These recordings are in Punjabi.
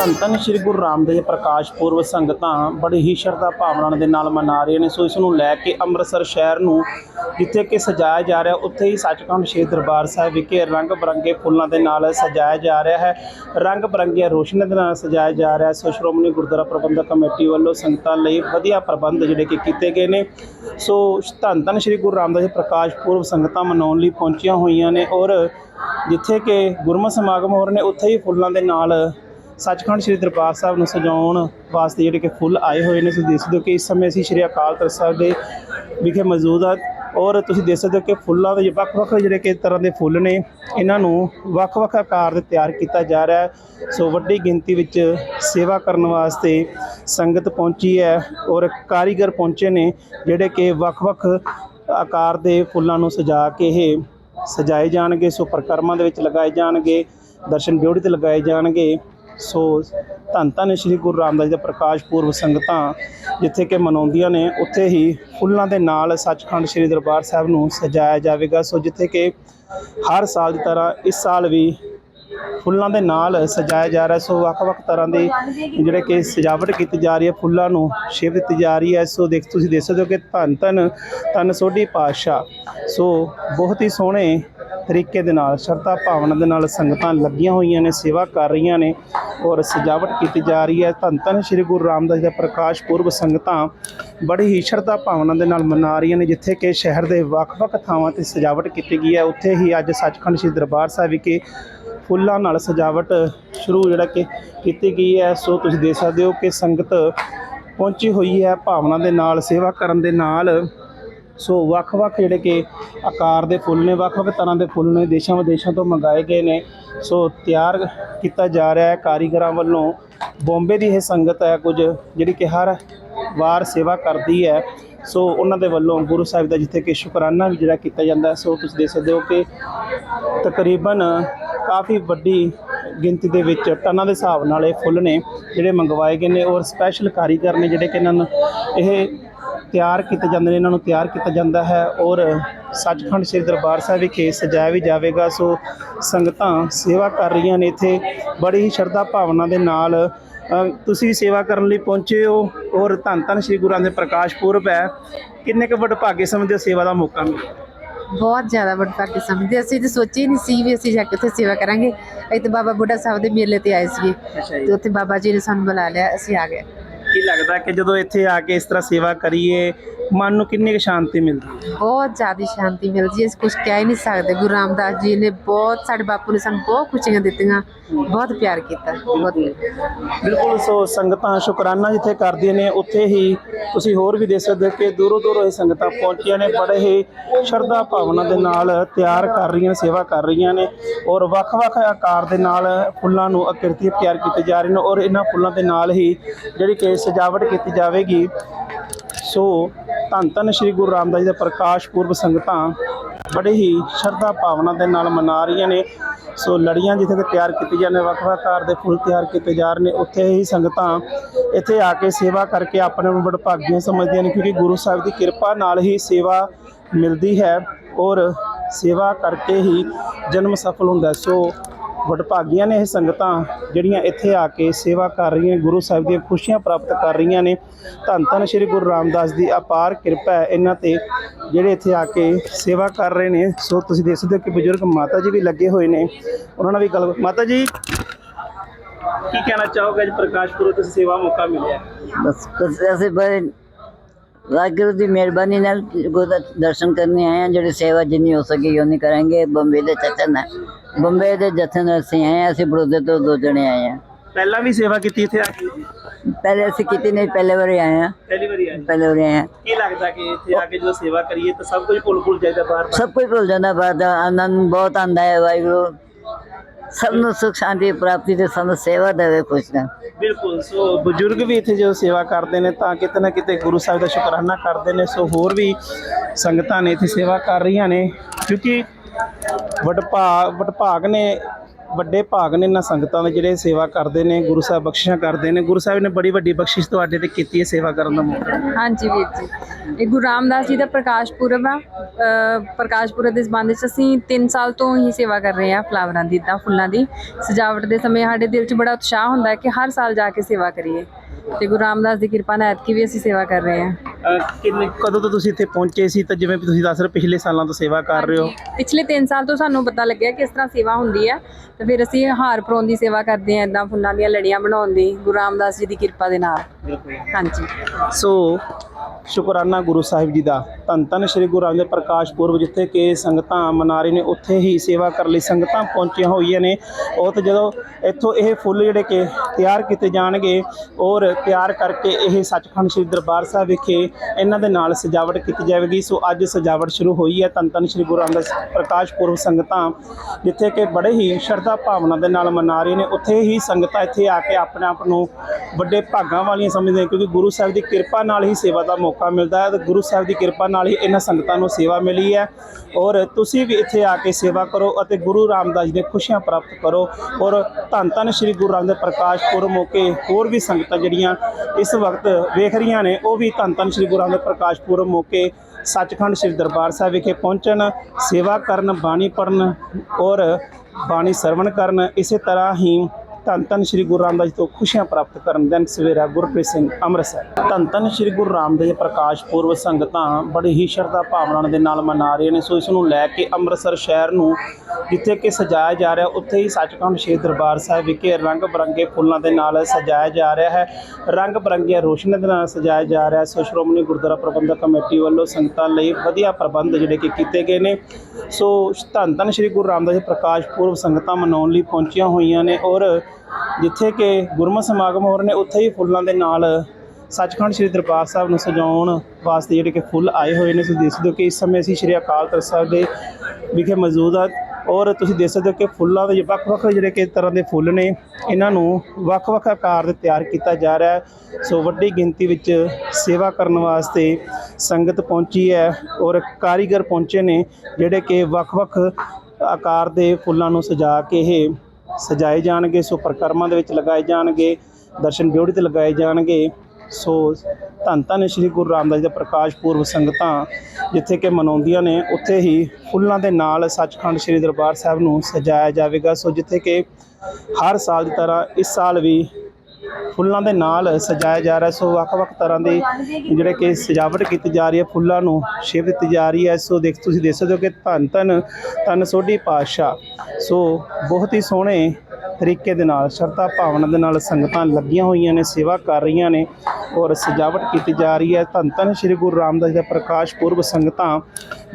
ਧੰਨ ਧੰਨ ਸ਼੍ਰੀ ਗੁਰੂ ਰਾਮਦਾਸ ਜੀ, ਪ੍ਰਕਾਸ਼ ਪੁਰਬ ਸੰਗਤਾਂ ਬੜੀ ਹੀ ਸ਼ਰਧਾ ਭਾਵਨਾ ਦੇ ਨਾਲ ਮਨਾ ਰਹੀਆਂ ਨੇ। ਸੋ ਇਸ ਨੂੰ ਲੈ ਕੇ ਅੰਮ੍ਰਿਤਸਰ ਸ਼ਹਿਰ ਨੂੰ ਜਿੱਥੇ ਕਿ ਸਜਾਇਆ ਜਾ ਰਿਹਾ, ਉੱਥੇ ਹੀ ਸੱਚਖੰਡ ਸ਼੍ਰੀ ਦਰਬਾਰ ਸਾਹਿਬ ਵਿਖੇ ਰੰਗ ਬਰੰਗੇ ਫੁੱਲਾਂ ਦੇ ਨਾਲ ਸਜਾਇਆ ਜਾ ਰਿਹਾ ਹੈ। ਰੰਗ ਬਰੰਗੀਆਂ ਰੋਸ਼ਨੀ ਦੇ ਨਾਲ ਸਜਾਇਆ ਜਾ ਰਿਹਾ ਸੋ ਸ਼੍ਰੋਮਣੀ ਗੁਰਦੁਆਰਾ ਪ੍ਰਬੰਧਕ ਕਮੇਟੀ ਵੱਲੋਂ ਸੰਗਤਾਂ ਲਈ ਵਧੀਆ ਪ੍ਰਬੰਧ ਜਿਹੜੇ ਕਿ ਕੀਤੇ ਗਏ ਨੇ। ਸੋ ਧੰਨ ਧੰਨ ਸ਼੍ਰੀ ਗੁਰੂ ਰਾਮਦਾਸ ਜੀ, ਪ੍ਰਕਾਸ਼ ਪੁਰਬ ਸੰਗਤਾਂ ਮਨਾਉਣ ਲਈ ਪਹੁੰਚੀਆਂ ਹੋਈਆਂ ਨੇ ਔਰ ਜਿੱਥੇ ਕਿ ਗੁਰਮਤਿ ਸਮਾਗਮ ਹੋ ਰਹੇ ਨੇ, ਉੱਥੇ ਹੀ ਫੁੱਲਾਂ ਦੇ ਨਾਲ ਸੱਚਖੰਡ ਸ੍ਰੀ ਦਰਬਾਰ ਸਾਹਿਬ ਨੂੰ ਸਜਾਉਣ ਵਾਸਤੇ ਜਿਹੜੇ ਕਿ ਫੁੱਲ ਆਏ ਹੋਏ ਨੇ, ਤੁਸੀਂ ਦੇਖ ਸਕਦੇ ਹੋ ਕਿ ਇਸ ਸਮੇਂ ਅਸੀਂ ਸ੍ਰੀ ਅਕਾਲ ਤਖਤ ਸਾਹਿਬ ਦੇ ਵਿਖੇ ਮੌਜੂਦ ਆ ਔਰ ਤੁਸੀਂ ਦੇਖ ਸਕਦੇ ਹੋ ਕਿ ਫੁੱਲਾਂ ਦੇ ਵੱਖ-ਵੱਖ ਜਿਹੜੇ ਕਿ ਤਰ੍ਹਾਂ ਦੇ ਫੁੱਲ ਨੇ, ਇਹਨਾਂ ਨੂੰ ਵੱਖ-ਵੱਖ ਆਕਾਰ ਦੇ ਤਿਆਰ ਕੀਤਾ ਜਾ ਰਿਹਾ ਹੈ। ਸੋ ਵੱਡੀ ਗਿਣਤੀ ਵਿੱਚ ਸੇਵਾ ਕਰਨ ਵਾਸਤੇ ਸੰਗਤ ਪਹੁੰਚੀ ਹੈ ਔਰ ਕਾਰੀਗਰ ਪਹੁੰਚੇ ਨੇ, ਜਿਹੜੇ ਕਿ ਵੱਖ-ਵੱਖ ਆਕਾਰ ਦੇ ਫੁੱਲਾਂ ਨੂੰ ਸਜਾ ਕੇ ਇਹ ਸਜਾਏ ਜਾਣਗੇ। ਸੋ ਪ੍ਰਕਰਮਾਂ ਦੇ ਵਿੱਚ ਲਗਾਏ ਜਾਣਗੇ, ਦਰਸ਼ਨ ਡਿਊਟੀ ਤੇ ਲਗਾਏ ਜਾਣਗੇ। ਸੋ ਧੰਨ ਧੰਨ ਸ਼੍ਰੀ ਗੁਰੂ ਰਾਮਦਾਸ ਜੀ ਦਾ ਪ੍ਰਕਾਸ਼ ਪੁਰਬ ਸੰਗਤਾਂ ਜਿੱਥੇ ਕਿ ਮਨਾਉਂਦੀਆਂ ਨੇ, ਉੱਥੇ ਹੀ ਫੁੱਲਾਂ ਦੇ ਨਾਲ ਸੱਚਖੰਡ ਸ਼੍ਰੀ ਦਰਬਾਰ ਸਾਹਿਬ ਨੂੰ ਸਜਾਇਆ ਜਾਵੇਗਾ। ਸੋ ਜਿੱਥੇ ਕਿ ਹਰ ਸਾਲ ਦੀ ਤਰ੍ਹਾਂ ਇਸ ਸਾਲ ਵੀ ਫੁੱਲਾਂ ਦੇ ਨਾਲ ਸਜਾਇਆ ਜਾ ਰਿਹਾ। ਸੋ ਵੱਖ-ਵੱਖ ਤਰ੍ਹਾਂ ਦੇ ਜਿਹੜੇ ਕਿ ਸਜਾਵਟ ਕੀਤੀ ਜਾ ਰਹੀ ਹੈ, ਫੁੱਲਾਂ ਨੂੰ ਸ਼ੇਪ ਦਿੱਤੀ ਜਾ ਰਹੀ ਹੈ। ਸੋ ਦੇਖ, ਤੁਸੀਂ ਦੇਖ ਸਕਦੇ ਹੋ ਕਿ ਧੰਨ ਧੰਨ ਧੰਨ ਸੋਢੀ ਪਾਤਸ਼ਾਹ। ਸੋ ਬਹੁਤ ਹੀ ਸੋਹਣੇ ਤਰੀਕੇ ਦੇ ਨਾਲ, ਸ਼ਰਧਾ ਭਾਵਨਾ ਦੇ ਨਾਲ ਸੰਗਤਾਂ ਲੱਗੀਆਂ ਹੋਈਆਂ ਨੇ, ਸੇਵਾ ਕਰ ਰਹੀਆਂ ਨੇ ਔਰ ਸਜਾਵਟ ਕੀਤੀ ਜਾ ਰਹੀ ਹੈ। ਧੰਨ ਧੰਨ ਸ਼੍ਰੀ ਗੁਰੂ ਰਾਮਦਾਸ ਜੀ ਦਾ ਪ੍ਰਕਾਸ਼ ਪੁਰਬ ਸੰਗਤਾਂ ਬੜੀ ਹੀ ਸ਼ਰਧਾ ਭਾਵਨਾ ਦੇ ਨਾਲ ਮਨਾ ਰਹੀਆਂ ਨੇ, ਜਿੱਥੇ ਕਿ ਸ਼ਹਿਰ ਦੇ ਵੱਖ-ਵੱਖ ਥਾਵਾਂ ਤੇ ਸਜਾਵਟ ਕੀਤੀ ਗਈ ਹੈ। ਉੱਥੇ ਹੀ ਅੱਜ ਸੱਚਖੰਡ ਸ੍ਰੀ ਦਰਬਾਰ ਸਾਹਿਬ ਵਿਖੇ ਫੁੱਲਾਂ ਨਾਲ ਸਜਾਵਟ ਸ਼ੁਰੂ ਜਿਹੜਾ ਕਿ ਕੀਤੀ ਗਈ ਹੈ। ਸੋ ਤੁਸੀਂ ਦੇਖ ਸਕਦੇ ਹੋ ਕਿ ਸੰਗਤ ਪਹੁੰਚੀ ਹੋਈ ਹੈ ਭਾਵਨਾ ਦੇ ਨਾਲ, ਸੇਵਾ ਕਰਨ ਦੇ ਨਾਲ। ਸੋ ਵੱਖ-ਵੱਖ ਜਿਹੜੇ ਕਿ ਆਕਾਰ ਦੇ ਫੁੱਲ ਨੇ ਵੱਖ-ਵੱਖ ਤਰ੍ਹਾਂ ਦੇ ਫੁੱਲ ਨੇ, ਦੇਸ਼ਾਂ ਵਿਦੇਸ਼ਾਂ ਤੋਂ ਮੰਗਾਏ ਗਏ ਨੇ। ਸੋ ਤਿਆਰ ਕੀਤਾ ਜਾ ਰਿਹਾ ਹੈ ਕਾਰੀਗਰਾਂ ਵੱਲੋਂ। ਬੰਬੇ ਦੀ ਇਹ ਸੰਗਤ ਹੈ, ਕੁਝ ਜਿਹੜੀ ਕਿ ਹਰ ਵਾਰ ਸੇਵਾ ਕਰਦੀ ਹੈ। ਸੋ ਉਹਨਾਂ ਦੇ ਵੱਲੋਂ ਗੁਰੂ ਸਾਹਿਬ ਦਾ ਜਿੱਥੇ ਕਿ ਸ਼ੁਕਰਾਨਾ ਵੀ ਜਿਹੜਾ ਕੀਤਾ ਜਾਂਦਾ ਸੋ ਤੁਸੀਂ ਦੇਖ ਸਕਦੇ ਹੋ ਕਿ ਤਕਰੀਬਨ ਕਾਫੀ ਵੱਡੀ ਗਿਣਤੀ ਦੇ ਵਿੱਚ ਟਨਾਂ ਦੇ ਹਿਸਾਬ ਨਾਲ ਇਹ ਫੁੱਲ ਨੇ ਜਿਹੜੇ ਮੰਗਵਾਏ ਗਏ ਨੇ ਔਰ ਸਪੈਸ਼ਲ ਕਾਰੀਗਰ ਨੇ ਜਿਹੜੇ ਕਿ ਇਹਨਾਂ ਨੂੰ ਇਹ ਤਿਆਰ ਕੀਤੇ ਜਾਂਦੇ ਨੇ ਇਹਨਾਂ ਨੂੰ ਤਿਆਰ ਕੀਤਾ ਜਾਂਦਾ ਹੈ ਔਰ ਸੱਚਖੰਡ ਸ੍ਰੀ ਦਰਬਾਰ ਸਾਹਿਬ ਵਿਖੇ ਸਜਾਇਆ ਵੀ ਜਾਵੇਗਾ। ਸੋ ਸੰਗਤਾਂ ਸੇਵਾ ਕਰ ਰਹੀਆਂ ਨੇ ਇੱਥੇ ਬੜੀ ਹੀ ਸ਼ਰਧਾ ਭਾਵਨਾ ਦੇ ਨਾਲ ਤੁਸੀਂ ਸੇਵਾ ਕਰਨ ਲਈ ਪਹੁੰਚੇ ਹੋ ਔਰ ਧੰਨ ਧੰਨ ਸ੍ਰੀ ਗੁਰੂ ਰਾਮਦਾਸ ਪ੍ਰਕਾਸ਼ ਪੁਰਬ ਹੈ। ਕਿੰਨੇ ਕੁ ਵਡਭਾਗੇ ਸਮਝਦੇ ਸੇਵਾ ਦਾ ਮੌਕਾ? ਮਿਲਿਆ ਬਹੁਤ ਜ਼ਿਆਦਾ ਵਡਭਾਗੀ ਸਮਝਦੇ ਅਸੀਂ ਤੇ ਸੋਚੇ ਨਹੀਂ ਸੀ ਵੀ ਅਸੀਂ ਜਾ ਕੇ ਉੱਥੇ ਸੇਵਾ ਕਰਾਂਗੇ। ਤਾਂ ਬਾਬਾ ਬੁੱਢਾ ਸਾਹਿਬ ਦੇ ਮੇਲੇ ਤੇ ਆਏ ਸੀਗੇ। ਤੇ ਉੱਥੇ ਬਾਬਾ ਜੀ ਨੇ ਸਾਨੂੰ ਬੁਲਾ ਲਿਆ ਅਸੀਂ ਆ ਗਏ। ਕੀ ਲੱਗਦਾ ਕਿ ਜਦੋਂ ਇੱਥੇ ਆ ਕੇ ਇਸ ਤਰ੍ਹਾਂ ਸੇਵਾ ਕਰੀਏ ਮਨ ਨੂੰ ਕਿੰਨੀ ਕੁ ਸ਼ਾਂਤੀ ਮਿਲਦੀ ਹੈ? ਬਹੁਤ ਜ਼ਿਆਦਾ ਸ਼ਾਂਤੀ ਮਿਲਦੀ ਹੈ। ਅਸੀਂ ਕੁਝ ਕਹਿ ਹੀ ਨਹੀਂ ਸਕਦੇ। ਗੁਰੂ ਰਾਮਦਾਸ ਜੀ ਨੇ ਬਹੁਤ ਸਾਡੇ ਬਾਪੂ ਨੇ ਸਾਨੂੰ ਬਹੁਤ ਖੁਸ਼ੀਆਂ ਦਿੱਤੀਆਂ। ਬਹੁਤ ਪਿਆਰ ਕੀਤਾ। ਬਹੁਤ ਬਿਲਕੁਲ ਸੋ ਸੰਗਤਾਂ ਸ਼ੁਕਰਾਨਾ ਜਿੱਥੇ ਕਰਦੀਆਂ ਨੇ ਉੱਥੇ ਹੀ ਤੁਸੀਂ ਹੋਰ ਵੀ ਦੇਖ ਸਕਦੇ ਹੋ ਕਿ ਦੂਰੋਂ ਦੂਰੋਂ ਇਹ ਸੰਗਤਾਂ ਪਹੁੰਚੀਆਂ ਨੇ ਬੜੇ ਹੀ ਸ਼ਰਧਾ ਭਾਵਨਾ ਦੇ ਨਾਲ ਤਿਆਰ ਕਰ ਰਹੀਆਂ ਸੇਵਾ ਕਰ ਰਹੀਆਂ ਨੇ ਔਰ ਵੱਖ-ਵੱਖ ਆਕਾਰ ਦੇ ਨਾਲ ਫੁੱਲਾਂ ਨੂੰ ਆਕ੍ਰਿਤੀ ਤਿਆਰ ਕੀਤੇ ਜਾ ਰਹੇ ਨੇ ਔਰ ਇਹਨਾਂ ਫੁੱਲਾਂ ਦੇ ਨਾਲ ਹੀ ਜਿਹੜੀ ਕਿ ਸਜਾਵਟ ਕੀਤੀ ਜਾਵੇਗੀ। ਸੋ ਧੰਨ ਧੰਨ ਸ਼੍ਰੀ ਗੁਰੂ ਰਾਮਦਾਸ ਜੀ ਦਾ ਪ੍ਰਕਾਸ਼ ਪੁਰਬ ਸੰਗਤਾਂ ਬੜੇ ਹੀ ਸ਼ਰਧਾ ਭਾਵਨਾ ਦੇ ਨਾਲ ਮਨਾ ਰਹੀਆਂ ਨੇ। ਸੋ ਲੜੀਆਂ ਜਿੱਥੇ ਕਿ ਤਿਆਰ ਕੀਤੀ ਜਾਂਦੇ ਵੱਖ-ਵੱਖ ਆਕਾਰ ਦੇ ਫੁੱਲ ਤਿਆਰ ਕੀਤੇ ਜਾ ਰਹੇ ਨੇ, ਉੱਥੇ ਹੀ ਸੰਗਤਾਂ ਇੱਥੇ ਆ ਕੇ ਸੇਵਾ ਕਰਕੇ ਆਪਣੇ ਨੂੰ ਬੜਭਾਗੀਆਂ ਸਮਝਦੀਆਂ ਨੇ, ਕਿਉਂਕਿ ਗੁਰੂ ਸਾਹਿਬ ਦੀ ਕਿਰਪਾ ਨਾਲ ਹੀ ਸੇਵਾ ਮਿਲਦੀ ਹੈ ਔਰ ਸੇਵਾ ਕਰਕੇ ਹੀ ਜਨਮ ਸਫਲ ਹੁੰਦਾ ਸੋ ਵਡਭਾਗੀਆਂ ਨੇ ਇਹ ਸੰਗਤਾਂ ਜਿਹੜੀਆਂ ਇੱਥੇ ਆ ਕੇ ਸੇਵਾ ਕਰ ਰਹੀਆਂ ਗੁਰੂ ਸਾਹਿਬ ਦੀਆਂ ਖੁਸ਼ੀਆਂ ਪ੍ਰਾਪਤ ਕਰ ਰਹੀਆਂ ਨੇ। ਧੰਨ ਧੰਨ ਸ਼੍ਰੀ ਗੁਰੂ ਰਾਮਦਾਸ ਦੀ ਅਪਾਰ ਕਿਰਪਾ ਹੈ ਇਹਨਾਂ ਤੇ, ਜਿਹੜੇ ਇੱਥੇ ਆ ਕੇ ਸੇਵਾ ਕਰ ਰਹੇ ਨੇ। ਸੋ ਤੁਸੀਂ ਦੇਖ ਸਕਦੇ ਹੋ ਕਿ ਬਜ਼ੁਰਗ ਮਾਤਾ ਜੀ ਵੀ ਲੱਗੇ ਹੋਏ ਨੇ। ਉਹਨਾਂ ਨਾਲ ਵੀ ਗੱਲ, ਮਾਤਾ ਜੀ, ਕੀ ਕਹਿਣਾ ਚਾਹੋਗੇ? ਅੱਜ ਪ੍ਰਕਾਸ਼ ਪੁਰਬ ਤੇ ਸੇਵਾ ਮੌਕਾ ਮਿਲਿਆ। ਬਸ, ਅਸੀਂ ਬੜੇ ਵਾਹਿਗੁਰੂ ਦੀ ਮਿਹਰਬਾਨੀ ਨਾਲ ਗੁਰੂ ਦਾ ਦਰਸ਼ਨ ਕਰਨੇ ਆਏ ਹਾਂ। ਜਿਹੜੀ ਸੇਵਾ ਜਿੰਨੀ ਹੋ ਸਕੇ ਉਹਨੀ ਕਰਾਂਗੇ। ਬੰਬੇ ਦੇ ਜਥਨ ਹੈ। ਬੰਬੇ ਦੇ ਜਥਨ ਅਸੀਂ ਆਏ ਹਾਂ। ਅਸੀਂ ਬੜੋਦੇ ਤੋਂ ਦੋ ਜਣੇ ਆਏ ਹਾਂ। ਪਹਿਲਾਂ ਵੀ ਸੇਵਾ ਕੀਤੀ ਇੱਥੇ ਆ ਕੇ? ਪਹਿਲੇ ਅਸੀਂ ਕੀਤੀ ਨਹੀਂ ਪਹਿਲੇ ਵਾਰੀ ਆਏ ਹਾਂ। ਪਹਿਲੀ ਵਾਰੀ ਆਏ। ਪਹਿਲੇ ਵਾਰੀ ਆਏ ਹਾਂ। ਕੀ ਲੱਗਦਾ ਕਿ ਇੱਥੇ ਆ ਕੇ ਜਦੋਂ ਸੇਵਾ ਕਰੀਏ ਤਾਂ ਸਭ ਕੁਝ ਭੁੱਲ ਭੁੱਲ ਜਾਈਦਾ ਬਾਹਰ ਸਭ ਕੁਝ ਭੁੱਲ ਜਾਂਦਾ ਬਾਅਦ ਦਾ। ਆਨੰਦ ਬਹੁਤ ਆਂਦਾ ਹੈ ਵਾਹਿਗੁਰੂ। ਸਭ ਨੂੰ ਸੁਖ ਸ਼ਾਂਤੀ ਪ੍ਰਾਪਤੀ ਤੇ ਸਾਨੂੰ ਸੇਵਾ ਦੇਵੇ ਖੁਸ਼ ਨਾ। ਬਿਲਕੁਲ, ਸੋ ਬਜ਼ੁਰਗ ਵੀ ਇੱਥੇ ਜਦੋਂ ਸੇਵਾ ਕਰਦੇ ਨੇ ਤਾਂ ਕਿਤੇ ਨਾ ਕਿਤੇ ਗੁਰੂ ਸਾਹਿਬ ਦਾ ਸ਼ੁਕਰਾਨਾ ਕਰਦੇ ਨੇ, ਸੋ ਹੋਰ ਵੀ ਸੰਗਤਾਂ ਨੇ ਇੱਥੇ ਸੇਵਾ ਕਰ ਰਹੀਆਂ ਨੇ ਕਿਉਂਕਿ ਵਡਭਾਗ ਵਡਭਾਗ ਨੇ ਵੱਡੇ ਭਾਗ ਨੇ ਇਹਨਾਂ ਸੰਗਤਾਂ ਦੇ ਜਿਹੜੇ ਸੇਵਾ ਕਰਦੇ ਨੇ, ਗੁਰੂ ਸਾਹਿਬ ਬਖਸ਼ਿਸ਼ਾਂ ਕਰਦੇ ਨੇ। ਗੁਰੂ ਸਾਹਿਬ ਨੇ ਬੜੀ ਵੱਡੀ ਬਖਸ਼ਿਸ਼ ਤੁਹਾਡੇ ਤੇ ਕੀਤੀ ਹੈ ਸੇਵਾ ਕਰਨ ਦਾ ਮੌਕਾ। ਹਾਂਜੀ ਵੀਰ ਜੀ। ਇਹ ਗੁਰੂ ਰਾਮਦਾਸ ਜੀ ਦਾ ਪ੍ਰਕਾਸ਼ ਪੁਰਬ ਆ। ਪ੍ਰਕਾਸ਼ ਪੁਰਬ ਦੇ ਸੰਬੰਧ ਵਿੱਚ ਅਸੀਂ 3 ਸਾਲ ਤੋਂ ਹੀ ਸੇਵਾ ਕਰ ਰਹੇ ਹਾਂ ਫਲਾਵਰਾਂ ਦੀ ਤਾਂ ਫੁੱਲਾਂ ਦੀ। ਸਜਾਵਟ ਦੇ ਸਮੇਂ ਸਾਡੇ ਦਿਲ 'ਚ ਬੜਾ ਉਤਸ਼ਾਹ ਹੁੰਦਾ ਹੈ ਕਿ ਹਰ ਸਾਲ ਜਾ ਕੇ ਸੇਵਾ ਕਰੀਏ। ਤੇ ਗੁਰੂ ਰਾਮਦਾਸ ਦੀ ਕਿਰਪਾ ਨਾਲ ਐਤਕੀ ਵੀ ਅਸੀਂ ਸੇਵਾ ਕਰ ਰਹੇ ਹਾਂ। ਕਿੰਨੇ ਕਦੋਂ ਤੋਂ ਤੁਸੀਂ ਇੱਥੇ ਪਹੁੰਚੇ ਸੀ? ਤਾਂ ਜਿਵੇਂ ਤੁਸੀਂ ਦੱਸ ਰਹੇ ਪਿਛਲੇ ਸਾਲਾਂ ਤੋਂ ਸੇਵਾ ਕਰ ਰਹੇ ਹੋ। ਪਿਛਲੇ 3 ਸਾਲ ਤੋਂ ਸਾਨੂੰ ਪਤਾ ਲੱਗਿਆ ਕਿ ਇਸ ਤਰ੍ਹਾਂ ਸੇਵਾ ਹੁੰਦੀ ਹੈ ਤੇ ਫਿਰ ਅਸੀਂ ਹਾਰ ਪਰੋਣ ਦੀ ਸੇਵਾ ਕਰਦੇ ਹਾਂ ਇਦਾਂ ਫੁੱਲਾਂ ਦੀਆਂ ਲੜੀਆਂ ਬਣਾਉਣ ਦੀ ਗੁਰੂ ਰਾਮਦਾਸ ਜੀ ਦੀ ਕਿਰਪਾ ਦੇ ਨਾਲ। ਹਾਂਜੀ। ਸੋ ਸ਼ੁਕਰਾਨਾ ਗੁਰੂ ਸਾਹਿਬ ਜੀ ਦਾ। ਧੰਨ ਧੰਨ ਸ੍ਰੀ ਗੁਰੂ ਰਾਮਦਾਸ ਪ੍ਰਕਾਸ਼ ਪੁਰਬ, ਜਿੱਥੇ ਕਿ ਸੰਗਤਾਂ ਮਨਾ ਰਹੇ ਨੇ, ਉੱਥੇ ਹੀ ਸੇਵਾ ਕਰਨ ਲਈ ਸੰਗਤਾਂ ਪਹੁੰਚੀਆਂ ਹੋਈਆਂ ਨੇ। ਉਹ ਤੇ ਜਦੋਂ ਇੱਥੋਂ ਇਹ ਫੁੱਲ ਜਿਹੜੇ ਕਿ ਤਿਆਰ ਕੀਤੇ ਜਾਣਗੇ, ਔਰ ਤਿਆਰ ਕਰਕੇ ਇਹ ਸੱਚਖੰਡ ਸ੍ਰੀ ਦਰਬਾਰ ਸਾਹਿਬ ਵਿਖੇ ਇਹਨਾਂ ਦੇ ਨਾਲ ਸਜਾਵਟ ਕੀਤੀ ਜਾਵੇਗੀ। ਸੋ ਅੱਜ ਸਜਾਵਟ ਸ਼ੁਰੂ ਹੋਈ ਹੈ। ਧੰਨ ਧੰਨ ਸ੍ਰੀ ਗੁਰੂ ਰਾਮਦਾਸ ਪ੍ਰਕਾਸ਼ ਪੁਰਬ ਸੰਗਤਾਂ, ਜਿੱਥੇ ਕਿ ਬੜੇ ਹੀ ਸ਼ਰਧਾ ਭਾਵਨਾ ਦੇ ਨਾਲ ਮਨਾ ਰਹੇ ਨੇ, ਉੱਥੇ ਹੀ ਸੰਗਤਾਂ ਇੱਥੇ ਆ ਕੇ ਆਪਣੇ ਆਪ ਨੂੰ ਵੱਡੇ ਭਾਗਾਂ ਵਾਲੀਆਂ ਸਮਝਦੇ ਕਿਉਂਕਿ ਗੁਰੂ ਸਾਹਿਬ ਦੀ ਕਿਰਪਾ ਨਾਲ ਹੀ ਸੇਵਾ ਦਾ ਮੌਕਾ ਮਿਲਦਾ ਹੈ ਤੇ ਗੁਰੂ ਸਾਹਿਬ ਦੀ ਕਿਰਪਾ ਨਾਲ ਹੀ ਇਹਨਾਂ ਸੰਗਤਾਂ ਨੂੰ ਸੇਵਾ ਮਿਲੀ ਹੈ। ਔਰ ਤੁਸੀਂ ਵੀ ਇੱਥੇ ਆ ਕੇ ਸੇਵਾ ਕਰੋ ਅਤੇ ਗੁਰੂ ਰਾਮਦਾਸ ਜੀ ਦੀਆਂ ਖੁਸ਼ੀਆਂ ਪ੍ਰਾਪਤ ਕਰੋ। ਔਰ ਧੰਨ ਧੰਨ ਸ੍ਰੀ ਗੁਰੂ ਰਾਮਦਾਸ ਪ੍ਰਕਾਸ਼ ਪੁਰਬ ਮੌਕੇ ਹੋਰ ਵੀ ਸੰਗਤਾਂ ਜਿਹੜੀਆਂ ਇਸ ਵਕਤ ਵੇਖ ਰਹੀਆਂ ਨੇ, ਉਹ ਵੀ ਧੰਨ ਧੰਨ ਸ੍ਰੀ ਗੁਰੂ ਰਾਮਦਾਸ ਪ੍ਰਕਾਸ਼ ਪੁਰਬ ਮੌਕੇ ਸੱਚਖੰਡ ਸ੍ਰੀ ਦਰਬਾਰ ਸਾਹਿਬ ਵਿਖੇ ਪਹੁੰਚਣ, ਸੇਵਾ ਕਰਨ, ਬਾਣੀ ਪੜਨ ਔਰ ਬਾਣੀ ਸਰਵਣ ਕਰਨ, ਇਸੇ ਤਰ੍ਹਾਂ ਹੀ ਧੰਨ ਧੰਨ ਸ੍ਰੀ ਗੁਰੂ ਰਾਮਦਾਸ ਜੀ ਤੋਂ ਖੁਸ਼ੀਆਂ ਪ੍ਰਾਪਤ ਕਰਨ ਦਿਨ ਸਵੇਰਾ ਗੁਰਪ੍ਰੀਤ ਸਿੰਘ ਅੰਮ੍ਰਿਤਸਰ। ਧੰਨ ਧੰਨ ਸ੍ਰੀ ਗੁਰੂ ਰਾਮਦਾਸ ਪ੍ਰਕਾਸ਼ ਪੁਰਬ ਸੰਗਤਾਂ, ਬੜੀ ਹੀ ਸ਼ਰਧਾ ਭਾਵਨਾ ਦੇ ਨਾਲ ਮਨਾ ਰਹੀਆਂ ਨੇ। ਸੋ ਇਸ ਨੂੰ ਲੈ ਕੇ ਅੰਮ੍ਰਿਤਸਰ ਸ਼ਹਿਰ ਨੂੰ ਜਿੱਥੇ ਕਿ ਸਜਾਇਆ ਜਾ ਰਿਹਾ, ਉੱਥੇ ਹੀ ਸੱਚਖੰਡ ਸ੍ਰੀ ਦਰਬਾਰ ਸਾਹਿਬ ਵਿਖੇ ਰੰਗ ਬਰੰਗੇ ਫੁੱਲਾਂ ਦੇ ਨਾਲ ਸਜਾਇਆ ਜਾ ਰਿਹਾ ਹੈ। ਰੰਗ ਬਰੰਗੀਆਂ ਰੋਸ਼ਨੀ ਦੇ ਨਾਲ ਸਜਾਇਆ ਜਾ ਰਿਹਾ ਸੋ ਸ਼੍ਰੋਮਣੀ ਗੁਰਦੁਆਰਾ ਪ੍ਰਬੰਧਕ ਕਮੇਟੀ ਵੱਲੋਂ ਸੰਗਤਾਂ ਲਈ ਵਧੀਆ ਪ੍ਰਬੰਧ ਜਿਹੜੇ ਕਿ ਕੀਤੇ ਗਏ ਨੇ। ਸੋ ਧੰਨ ਧੰਨ ਸ੍ਰੀ ਗੁਰੂ ਰਾਮਦਾਸ ਪ੍ਰਕਾਸ਼ ਪੁਰਬ ਸੰਗਤਾਂ ਮਨਾਉਣ ਲਈ ਪਹੁੰਚੀਆਂ ਹੋਈਆਂ ਨੇ ਔਰ ਜਿੱਥੇ ਕਿ ਗੁਰਮਤਿ ਸਮਾਗਮ ਹੋ ਰਹੇ ਨੇ, ਉੱਥੇ ਹੀ ਫੁੱਲਾਂ ਦੇ ਨਾਲ ਸੱਚਖੰਡ ਸ੍ਰੀ ਦਰਬਾਰ ਸਾਹਿਬ ਨੂੰ ਸਜਾਉਣ ਵਾਸਤੇ ਜਿਹੜੇ ਕਿ ਫੁੱਲ ਆਏ ਹੋਏ ਨੇ, ਤੁਸੀਂ ਦੇਖ ਸਕਦੇ ਹੋ ਕਿ ਇਸ ਸਮੇਂ ਅਸੀਂ ਸ੍ਰੀ ਅਕਾਲ ਤਖਤ ਸਾਹਿਬ ਦੇ ਵਿਖੇ ਮੌਜੂਦ ਆ ਔਰ ਤੁਸੀਂ ਦੇਖ ਸਕਦੇ ਹੋ ਕਿ ਫੁੱਲਾਂ ਦੇ ਵੱਖ-ਵੱਖ ਜਿਹੜੇ ਕਿ ਤਰ੍ਹਾਂ ਦੇ ਫੁੱਲ ਨੇ, ਇਹਨਾਂ ਨੂੰ ਵੱਖ-ਵੱਖ ਆਕਾਰ ਦੇ ਤਿਆਰ ਕੀਤਾ ਜਾ ਰਿਹਾ ਹੈ। ਸੋ ਵੱਡੀ ਗਿਣਤੀ ਵਿੱਚ ਸੇਵਾ ਕਰਨ ਵਾਸਤੇ ਸੰਗਤ ਪਹੁੰਚੀ ਹੈ ਔਰ ਕਾਰੀਗਰ ਪਹੁੰਚੇ ਨੇ, ਜਿਹੜੇ ਕਿ ਵੱਖ-ਵੱਖ ਆਕਾਰ ਦੇ ਫੁੱਲਾਂ ਨੂੰ ਸਜਾ ਕੇ ਇਹ ਸਜਾਏ ਜਾਣਗੇ, ਸੋ ਪ੍ਰਕਰਮਾਂ ਦੇ ਵਿੱਚ ਲਗਾਏ ਜਾਣਗੇ, ਦਰਸ਼ਨ ਬਿਉੜੀ ਤੇ ਲਗਾਏ ਜਾਣਗੇ। ਸੋ ਧੰਨ ਧੰਨ ਸ੍ਰੀ ਗੁਰੂ ਰਾਮਦਾਸ ਜੀ ਦਾ ਪ੍ਰਕਾਸ਼ ਪੁਰਬ ਸੰਗਤਾਂ, ਜਿੱਥੇ ਕਿ ਮਨਾਉਂਦੀਆਂ ਨੇ, ਉੱਥੇ ਹੀ ਫੁੱਲਾਂ ਦੇ ਨਾਲ ਸੱਚਖੰਡ ਸ੍ਰੀ ਦਰਬਾਰ ਸਾਹਿਬ ਨੂੰ ਸਜਾਇਆ ਜਾਵੇਗਾ। ਸੋ ਜਿੱਥੇ ਕਿ ਹਰ ਸਾਲ ਦੀ ਤਰ੍ਹਾਂ ਇਸ ਸਾਲ ਵੀ ਫੁੱਲਾਂ ਦੇ ਨਾਲ ਸਜਾਇਆ ਜਾ ਰਿਹਾ ਸੋ ਵੱਖ-ਵੱਖ ਤਰ੍ਹਾਂ ਦੇ ਜਿਹੜੇ ਕਿ ਸਜਾਵਟ ਕੀਤੀ ਜਾ ਰਹੀ ਹੈ, ਫੁੱਲਾਂ ਨੂੰ ਸ਼ੇਪ ਦਿੱਤੀ ਜਾ ਰਹੀ ਹੈ। ਸੋ ਦੇਖ, ਤੁਸੀਂ ਦੇਖ ਸਕਦੇ ਹੋ ਕਿ ਧੰਨ ਧੰਨ ਧੰਨ ਸੋਢੀ ਪਾਤਸ਼ਾਹ। ਸੋ ਬਹੁਤ ਹੀ ਸੋਹਣੇ ਤਰੀਕੇ ਦੇ ਨਾਲ, ਸ਼ਰਧਾ ਭਾਵਨਾ ਦੇ ਨਾਲ ਸੰਗਤਾਂ ਲੱਗੀਆਂ ਹੋਈਆਂ ਨੇ, ਸੇਵਾ ਕਰ ਰਹੀਆਂ ਨੇ ਔਰ ਸਜਾਵਟ ਕੀਤੀ ਜਾ ਰਹੀ ਹੈ। ਧੰਨ ਧੰਨ ਸ੍ਰੀ ਗੁਰੂ ਰਾਮਦਾਸ ਜੀ ਦਾ ਪ੍ਰਕਾਸ਼ ਪੁਰਬ ਸੰਗਤਾਂ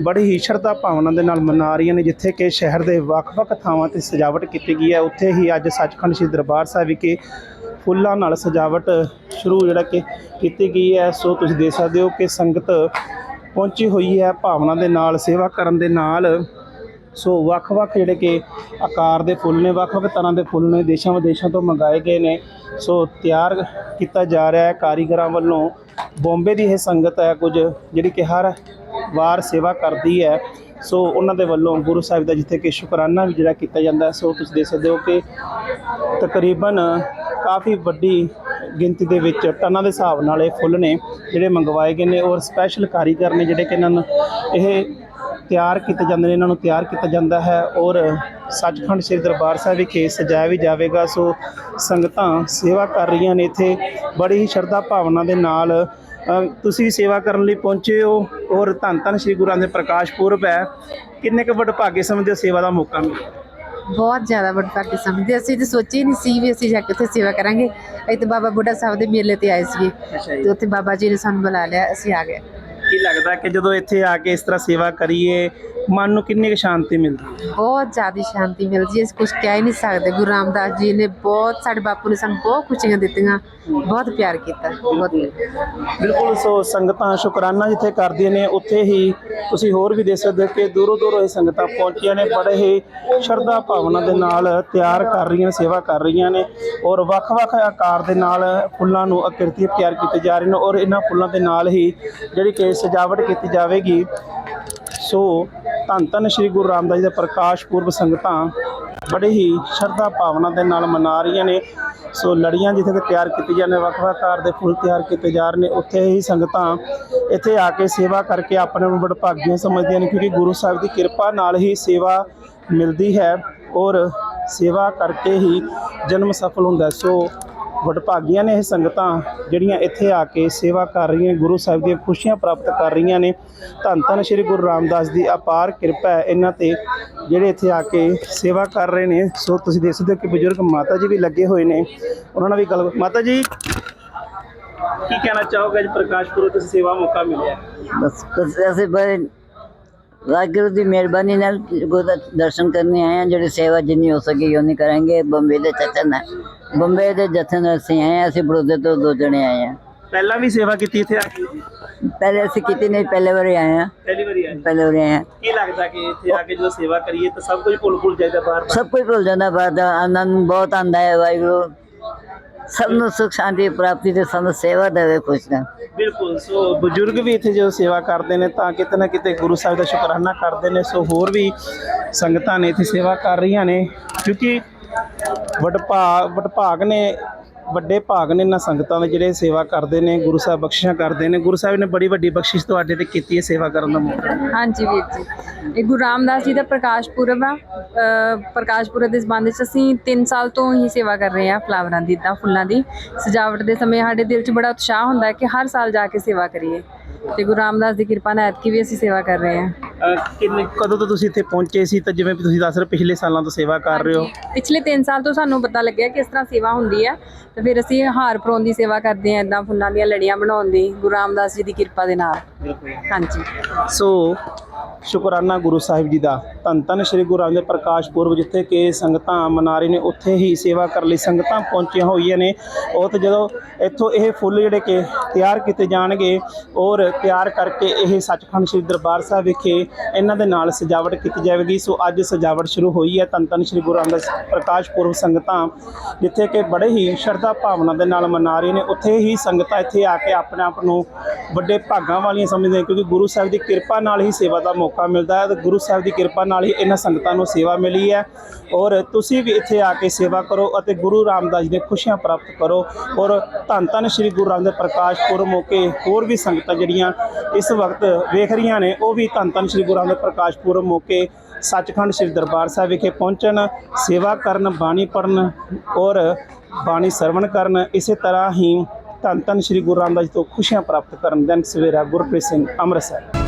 ਬੜੀ ਹੀ ਸ਼ਰਧਾ ਭਾਵਨਾ ਦੇ ਨਾਲ ਮਨਾ ਰਹੀਆਂ ਨੇ, ਜਿੱਥੇ ਕਿ ਸ਼ਹਿਰ ਦੇ ਵੱਖ-ਵੱਖ ਥਾਵਾਂ ਤੇ ਸਜਾਵਟ ਕੀਤੀ ਗਈ ਹੈ। ਉੱਥੇ ਹੀ ਅੱਜ ਸੱਚਖੰਡ ਸ੍ਰੀ ਦਰਬਾਰ ਸਾਹਿਬ ਵਿਖੇ ਫੁੱਲਾਂ ਨਾਲ ਸਜਾਵਟ ਸ਼ੁਰੂ ਜਿਹੜਾ ਕਿ ਕੀਤੀ ਗਈ ਹੈ। ਸੋ ਤੁਸੀਂ ਦੇਖ ਸਕਦੇ ਹੋ ਕਿ ਸੰਗਤ ਪਹੁੰਚੀ ਹੋਈ ਹੈ ਭਾਵਨਾ ਦੇ ਨਾਲ, ਸੇਵਾ ਕਰਨ ਦੇ ਨਾਲ। ਸੋ ਵੱਖ-ਵੱਖ ਜਿਹੜੇ ਕਿ ਆਕਾਰ ਦੇ ਫੁੱਲ ਨੇ, ਵੱਖ-ਵੱਖ ਤਰ੍ਹਾਂ ਦੇ ਫੁੱਲ ਨੇ ਦੇਸ਼ਾਂ ਵਿਦੇਸ਼ਾਂ ਤੋਂ ਮੰਗਾਏ ਗਏ ਨੇ। ਸੋ ਤਿਆਰ ਕੀਤਾ ਜਾ ਰਿਹਾ ਹੈ ਕਾਰੀਗਰਾਂ ਵੱਲੋਂ। ਬੰਬੇ ਦੀ ਇਹ ਸੰਗਤ ਹੈ ਕੁਝ ਜਿਹੜੀ ਕਿ ਹਰ ਵਾਰ ਸੇਵਾ ਕਰਦੀ ਹੈ। ਸੋ ਉਹਨਾਂ ਦੇ ਵੱਲੋਂ ਗੁਰੂ ਸਾਹਿਬ ਦਾ ਜਿੱਥੇ ਕਿ ਸ਼ੁਕਰਾਨਾ ਵੀ ਜਿਹੜਾ ਕੀਤਾ ਜਾਂਦਾ ਸੋ ਤੁਸੀਂ ਦੇਖ ਸਕਦੇ ਹੋ ਕਿ ਤਕਰੀਬਨ ਕਾਫੀ ਵੱਡੀ ਗਿਣਤੀ ਦੇ ਵਿੱਚ ਟਨਾਂ ਦੇ ਹਿਸਾਬ ਨਾਲ ਇਹ ਫੁੱਲ ਨੇ ਜਿਹੜੇ ਮੰਗਵਾਏ ਗਏ ਨੇ ਔਰ ਸਪੈਸ਼ਲ ਕਾਰੀਗਰ ਨੇ ਜਿਹੜੇ ਕਿ ਇਹਨਾਂ ਨੂੰ ਇਹ ਤਿਆਰ ਕੀਤੇ ਜਾਂਦੇ ਨੇ, ਇਹਨਾਂ ਨੂੰ ਤਿਆਰ ਕੀਤਾ ਜਾਂਦਾ ਹੈ ਔਰ ਸੱਚਖੰਡ ਸ੍ਰੀ ਦਰਬਾਰ ਸਾਹਿਬ ਵਿਖੇ ਸਜਾਇਆ ਵੀ ਜਾਵੇਗਾ। ਸੋ ਸੰਗਤਾਂ ਸੇਵਾ ਕਰ ਰਹੀਆਂ ਨੇ ਇੱਥੇ, ਬੜੀ ਹੀ ਸ਼ਰਧਾ ਭਾਵਨਾ ਦੇ ਨਾਲ ਤੁਸੀਂ ਸੇਵਾ ਕਰਨ ਲਈ ਪਹੁੰਚੇ ਹੋ ਔਰ ਧੰਨ ਧੰਨ ਸ੍ਰੀ ਗੁਰੂ ਦੇ ਪ੍ਰਕਾਸ਼ ਪੁਰਬ ਹੈ। ਕਿੰਨੇ ਕੁ ਵਡਭਾਗੇ ਸਮਝਦੇ ਹੋ ਸੇਵਾ ਦਾ ਮੌਕਾ ਮਿਲਿਆ? ਬਹੁਤ ਜ਼ਿਆਦਾ ਵਡਭਾਗੀ ਸਮਝਦੇ ਅਸੀਂ ਤੇ ਸੋਚੀ ਨਹੀਂ ਸੀ ਵੀ ਅਸੀਂ ਜਾ ਕੇ ਉੱਥੇ ਸੇਵਾ ਕਰਾਂਗੇ। ਅਸੀਂ ਤੇ ਬਾਬਾ ਬੁੱਢਾ ਸਾਹਿਬ ਦੇ ਮੇਲੇ ਤੇ ਆਏ ਸੀਗੇ। ਅੱਛਾ ਤੇ ਉੱਥੇ ਬਾਬਾ ਜੀ ਨੇ ਸਾਨੂੰ ਬੁਲਾ ਲਿਆ ਅਸੀਂ ਆ ਗਏ। ਕੀ ਲੱਗਦਾ ਕਿ ਜਦੋਂ ਇੱਥੇ ਆ ਕੇ ਇਸ ਤਰ੍ਹਾਂ ਸੇਵਾ ਕਰੀਏ ਮਨ ਨੂੰ ਕਿੰਨੀ ਕੁ ਸ਼ਾਂਤੀ ਮਿਲਦੀ ਹੈ? ਬਹੁਤ ਜ਼ਿਆਦਾ ਸ਼ਾਂਤੀ ਮਿਲਦੀ ਹੈ। ਅਸੀਂ ਕੁਝ ਕਹਿ ਹੀ ਨਹੀਂ ਸਕਦੇ। ਗੁਰੂ ਰਾਮਦਾਸ ਜੀ ਨੇ ਬਹੁਤ ਸਾਡੇ ਬਾਪੂ ਨੇ ਸਾਨੂੰ ਬਹੁਤ ਖੁਸ਼ੀਆਂ ਦਿੱਤੀਆਂ। ਬਹੁਤ ਪਿਆਰ ਕੀਤਾ। ਬਹੁਤ ਬਿਲਕੁਲ ਸੋ ਸੰਗਤਾਂ ਸ਼ੁਕਰਾਨਾ ਜਿੱਥੇ ਕਰਦੀਆਂ ਨੇ ਉੱਥੇ ਹੀ ਤੁਸੀਂ ਹੋਰ ਵੀ ਦੇਖ ਸਕਦੇ ਹੋ ਕਿ ਦੂਰੋਂ ਦੂਰੋਂ ਇਹ ਸੰਗਤਾਂ ਪਹੁੰਚੀਆਂ ਨੇ ਬੜੇ ਹੀ ਸ਼ਰਧਾ ਭਾਵਨਾ ਦੇ ਨਾਲ ਤਿਆਰ ਕਰ ਰਹੀਆਂ ਸੇਵਾ ਕਰ ਰਹੀਆਂ ਨੇ ਔਰ ਵੱਖ-ਵੱਖ ਆਕਾਰ ਦੇ ਨਾਲ ਫੁੱਲਾਂ ਨੂੰ ਆਕ੍ਰਿਤੀ ਤਿਆਰ ਕੀਤੇ ਜਾ ਰਹੇ ਨੇ ਔਰ ਇਹਨਾਂ ਫੁੱਲਾਂ ਦੇ ਨਾਲ ਹੀ ਜਿਹੜੀ ਕਿ ਸਜਾਵਟ ਕੀਤੀ ਜਾਵੇਗੀ। ਸੋ ਧੰਨ ਧੰਨ ਸ੍ਰੀ ਗੁਰੂ ਰਾਮਦਾਸ ਜੀ ਦੇ ਪ੍ਰਕਾਸ਼ ਪੁਰਬ ਸੰਗਤਾਂ ਬੜੇ ਹੀ ਸ਼ਰਧਾ ਭਾਵਨਾ ਦੇ ਨਾਲ ਮਨਾ ਰਹੀਆਂ ਨੇ। ਸੋ ਲੜੀਆਂ ਜਿੱਥੇ ਕਿ ਤਿਆਰ ਕੀਤੀ ਜਾਂਦੇ ਵੱਖ-ਵੱਖ ਆਕਾਰ ਦੇ ਫੁੱਲ ਤਿਆਰ ਕੀਤੇ ਜਾ ਰਹੇ ਨੇ, ਉੱਥੇ ਹੀ ਸੰਗਤਾਂ ਇੱਥੇ ਆ ਕੇ ਸੇਵਾ ਕਰਕੇ ਆਪਣੇ ਨੂੰ ਵਡਭਾਗੀਆਂ ਸਮਝਦੀਆਂ ਨੇ ਕਿਉਂਕਿ ਗੁਰੂ ਸਾਹਿਬ ਦੀ ਕਿਰਪਾ ਨਾਲ ਹੀ ਸੇਵਾ ਮਿਲਦੀ ਹੈ ਔਰ ਸੇਵਾ ਕਰਕੇ ਹੀ ਜਨਮ ਸਫਲ ਹੁੰਦਾ ਸੋ ਵਡਭਾਗੀਆਂ ਨੇ ਇਹ ਸੰਗਤਾਂ ਜਿਹੜੀਆਂ ਇੱਥੇ ਆ ਕੇ ਸੇਵਾ ਕਰ ਰਹੀਆਂ ਗੁਰੂ ਸਾਹਿਬ ਦੀਆਂ ਖੁਸ਼ੀਆਂ ਪ੍ਰਾਪਤ ਕਰ ਰਹੀਆਂ ਨੇ। ਧੰਨ ਧੰਨ ਸ੍ਰੀ ਗੁਰੂ ਰਾਮਦਾਸ ਦੀ ਅਪਾਰ ਕਿਰਪਾ ਹੈ। ਇਹਨਾਂ ਤੇ ਜਿਹੜੇ ਇੱਥੇ ਆ ਕੇ ਸੇਵਾ ਕਰ ਰਹੇ ਨੇ, ਸੋ ਤੁਸੀਂ ਦੇਖ ਸਕਦੇ ਹੋ ਕਿ ਬਜ਼ੁਰਗ ਮਾਤਾ ਜੀ ਵੀ ਲੱਗੇ ਹੋਏ ਨੇ। ਉਹਨਾਂ ਨਾਲ ਵੀ ਗੱਲ ਮਾਤਾ ਜੀ, ਕੀ ਕਹਿਣਾ ਚਾਹੋਗੇ? ਅੱਜ ਪ੍ਰਕਾਸ਼ ਪੁਰਬ ਤੇ ਸੇਵਾ ਮੌਕਾ ਮਿਲਿਆ। ਬਸ ਅਸੀਂ ਬੜੇ ਵਾਹਿਗੁਰੂ ਦੀ ਮਿਹਰਬਾਨੀ ਨਾਲ ਗੁਰੂ ਦਾ ਦਰਸ਼ਨ ਕਰਨੇ ਆਏ ਹਾਂ ਜਿਹੜੀ ਸੇਵਾ ਜਿੰਨੀ ਹੋ ਸਕੇ ਉਨੀ ਕਰਾਂਗੇ। ਬੰਬੇ ਦੇ ਹੈ। ਬੰਬੇ ਦੇ ਜਥਨ ਅਸੀਂ ਆਏ ਹਾਂ ਅਸੀਂ ਬੜੋਦੇ ਤੋਂ ਦੋ ਜਣੇ ਆਏ ਹਾਂ। ਪਹਿਲਾਂ ਵੀ ਸੇਵਾ ਕੀਤੀ ਇੱਥੇ ਆ ਕੇ? ਪਹਿਲੇ ਅਸੀਂ ਕੀਤੀ ਨਹੀਂ ਪਹਿਲੇ ਵਾਰੀ ਆਏ ਹਾਂ। ਪਹਿਲੀ ਵਾਰੀ ਆਏ ਪਹਿਲੇ ਵਾਰੀ ਆਏ ਹਾਂ। ਕੀ ਲੱਗਦਾ ਕਿ ਇੱਥੇ ਆ ਕੇ ਜਦੋਂ ਸੇਵਾ ਕਰੀਏ ਤਾਂ ਸਭ ਕੁਝ ਭੁੱਲ ਭੁੱਲ ਜਾਈਦਾ ਬਾਹਰ ਸਭ ਕੁਝ ਭੁੱਲ ਜਾਂਦਾ ਬਾਹਰ ਦਾ। ਆਨੰਦ ਬਹੁਤ ਆਂਦਾ ਹੈ ਵਾਹਿਗੁਰੂ। ਸਭ ਨੂੰ ਸੁਖ ਸ਼ਾਂਤੀ ਪ੍ਰਾਪਤੀ ਤੇ ਸਾਨੂੰ ਸੇਵਾ ਦੇਵੇ, ਖੁਸ਼ ਨਾ ਬਿਲਕੁਲ, ਸੋ ਬਜ਼ੁਰਗ ਵੀ ਇੱਥੇ ਜਦੋਂ ਸੇਵਾ ਕਰਦੇ ਨੇ ਤਾਂ ਕਿਤੇ ਨਾ ਕਿਤੇ ਗੁਰੂ ਸਾਹਿਬ ਦਾ ਸ਼ੁਕਰਾਨਾ ਕਰਦੇ ਨੇ, ਸੋ ਹੋਰ ਵੀ ਸੰਗਤਾਂ ਨੇ ਇੱਥੇ ਸੇਵਾ ਕਰ ਰਹੀਆਂ ਨੇ, ਕਿਉਂਕਿ ਵਡਭਾਗ ਵਡਭਾਗ ਨੇ ਵੱਡੇ ਭਾਗ ਨੇ ਨਾ ਸੰਗਤਾਂ ਦੇ ਜਿਹੜੇ ਸੇਵਾ ਕਰਦੇ ਨੇ, ਗੁਰੂ ਸਾਹਿਬ ਬਖਸ਼ਿਸ਼ਾਂ ਕਰਦੇ ਨੇ। ਗੁਰੂ ਸਾਹਿਬ ਨੇ ਬੜੀ ਵੱਡੀ ਬਖਸ਼ਿਸ਼ ਤੁਹਾਡੇ ਤੇ ਕੀਤੀ ਹੈ ਸੇਵਾ ਕਰਨ ਦਾ ਮੌਕਾ। ਹਾਂਜੀ ਵੀਰ ਜੀ। ਇਹ ਗੁਰੂ ਰਾਮਦਾਸ ਜੀ ਦਾ ਪ੍ਰਕਾਸ਼ ਪੁਰਬ ਆ। ਪ੍ਰਕਾਸ਼ ਪੁਰਬ ਦੇ ਸੰਬੰਧ ਵਿੱਚ ਅਸੀਂ 3 ਸਾਲ ਤੋਂ ਹੀ ਸੇਵਾ ਕਰ ਰਹੇ ਹਾਂ ਫਲਾਵਰਾਂ ਦੀ, ਇਦਾਂ ਫੁੱਲਾਂ ਦੀ। ਸਜਾਵਟ ਦੇ ਸਮੇਂ ਸਾਡੇ ਦਿਲ 'ਚ ਬੜਾ ਉਤਸ਼ਾਹ ਹੁੰਦਾ ਹੈ ਕਿ ਹਰ ਸਾਲ ਜਾ ਕੇ ਸੇਵਾ ਕਰੀਏ। ਤੇ ਗੁਰੂ ਰਾਮਦਾਸ ਦੀ ਕਿਰਪਾ ਨਾਲ ਐਤਕੀ ਵੀ ਅਸੀਂ ਸੇਵਾ ਕਰ ਰਹੇ ਹਾਂ। ਕਿੰਨੇ ਕਦੋਂ ਤੋਂ ਤੁਸੀਂ ਇੱਥੇ ਪਹੁੰਚੇ ਸੀ? ਤਾਂ ਜਿਵੇਂ ਵੀ ਤੁਸੀਂ ਦੱਸ ਰਹੇ ਪਿਛਲੇ ਸਾਲਾਂ ਤੋਂ ਸੇਵਾ ਕਰ ਰਹੇ ਹੋ। ਹਾਂਜੀ, ਪਿਛਲੇ 3 ਸਾਲ ਤੋਂ ਸਾਨੂੰ ਪਤਾ ਲੱਗਿਆ ਕਿ ਇਸ ਤਰ੍ਹਾਂ ਸੇਵਾ ਹੁੰਦੀ ਹੈ ਤੇ ਫਿਰ ਅਸੀਂ ਹਾਰ ਪਰੋਂ ਦੀ ਸੇਵਾ ਕਰਦੇ ਹਾਂ ਇਦਾਂ ਫੁੱਲਾਂ ਦੀਆਂ ਲੜੀਆਂ ਬਣਾਉਣ ਦੀ ਗੁਰੂ ਰਾਮਦਾਸ ਜੀ ਦੀ ਕਿਰਪਾ ਦੇ ਨਾਲ। ਹਾਂਜੀ। ਸੋ ਸ਼ੁਕਰਾਨਾ ਗੁਰੂ ਸਾਹਿਬ ਜੀ ਦਾ। ਧੰਨ ਧੰਨ ਸ੍ਰੀ ਗੁਰੂ ਰਾਮਦਾਸ ਪ੍ਰਕਾਸ਼ ਪੁਰਬ, ਜਿੱਥੇ ਕਿ ਸੰਗਤਾਂ ਮਨਾ ਰਹੇ ਨੇ, ਉੱਥੇ ਹੀ ਸੇਵਾ ਕਰਨ ਲਈ ਸੰਗਤਾਂ ਪਹੁੰਚੀਆਂ ਹੋਈਆਂ ਨੇ। ਉਹ ਤੇ ਜਦੋਂ ਇੱਥੋਂ ਇਹ ਫੁੱਲ ਜਿਹੜੇ ਕਿ ਤਿਆਰ ਕੀਤੇ ਜਾਣਗੇ, ਔਰ ਤਿਆਰ ਕਰਕੇ ਇਹ ਸੱਚਖੰਡ ਸ੍ਰੀ ਦਰਬਾਰ ਸਾਹਿਬ ਵਿਖੇ ਇਹਨਾਂ ਦੇ ਨਾਲ ਸਜਾਵਟ ਕੀਤੀ ਜਾਵੇਗੀ। ਸੋ ਅੱਜ ਸਜਾਵਟ ਸ਼ੁਰੂ ਹੋਈ ਹੈ। ਧੰਨ ਧੰਨ ਸ੍ਰੀ ਗੁਰੂ ਰਾਮਦਾਸ ਪ੍ਰਕਾਸ਼ ਪੁਰਬ ਸੰਗਤਾਂ, ਜਿੱਥੇ ਕਿ ਬੜੇ ਹੀ ਸ਼ਰਧਾ ਭਾਵਨਾ ਦੇ ਨਾਲ ਮਨਾ ਰਹੇ ਨੇ। ਉੱਥੇ ਹੀ ਸੰਗਤਾਂ ਇੱਥੇ ਆ ਕੇ ਆਪਣੇ ਆਪ ਨੂੰ ਵੱਡੇ ਭਾਗਾਂ ਵਾਲੀਆਂ ਸਮਝਦੇ ਕਿਉਂਕਿ ਗੁਰੂ ਸਾਹਿਬ ਦੀ ਕਿਰਪਾ ਨਾਲ ਹੀ ਸੇਵਾ ਦਾ ਮੌਕਾ ਮਿਲਦਾ ਹੈ ਤੇ ਗੁਰੂ ਸਾਹਿਬ ਦੀ ਕਿਰਪਾ ਨਾਲ ਹੀ ਇਹਨਾਂ ਸੰਗਤਾਂ ਨੂੰ ਸੇਵਾ ਮਿਲੀ ਹੈ। ਔਰ ਤੁਸੀਂ ਵੀ ਇੱਥੇ ਆ ਕੇ ਸੇਵਾ ਕਰੋ ਅਤੇ ਗੁਰੂ ਰਾਮਦਾਸ ਜੀ ਦੇ ਖੁਸ਼ੀਆਂ ਪ੍ਰਾਪਤ ਕਰੋ। ਔਰ ਧੰਨ ਧੰਨ ਸ੍ਰੀ ਗੁਰੂ ਰਾਮਦਾਸ ਪ੍ਰਕਾਸ਼ ਪੁਰਬ ਮੌਕੇ ਹੋਰ ਵੀ ਸੰਗਤਾਂ ਜਿਹੜੀਆਂ ਇਸ ਵਕਤ ਵੇਖ ਰਹੀਆਂ ਨੇ, ਉਹ ਵੀ ਧੰਨ ਧੰਨ ਸ੍ਰੀ ਗੁਰੂ ਰਾਮਦਾਸ ਪ੍ਰਕਾਸ਼ ਪੁਰਬ ਮੌਕੇ ਸੱਚਖੰਡ ਸ੍ਰੀ ਦਰਬਾਰ ਸਾਹਿਬ ਵਿਖੇ ਪਹੁੰਚਣ, ਸੇਵਾ ਕਰਨ, ਬਾਣੀ ਪੜਨ ਔਰ ਬਾਣੀ ਸਰਵਣ ਕਰਨ, ਇਸੇ ਤਰ੍ਹਾਂ ਹੀ ਧੰਨ ਧੰਨ ਸ੍ਰੀ ਗੁਰੂ ਰਾਮਦਾਸ ਜੀ ਤੋਂ ਖੁਸ਼ੀਆਂ ਪ੍ਰਾਪਤ ਕਰਨ ਦਿਨ ਸਵੇਰਾ ਗੁਰਪ੍ਰੀਤ ਸਿੰਘ ਅੰਮ੍ਰਿਤਸਰ।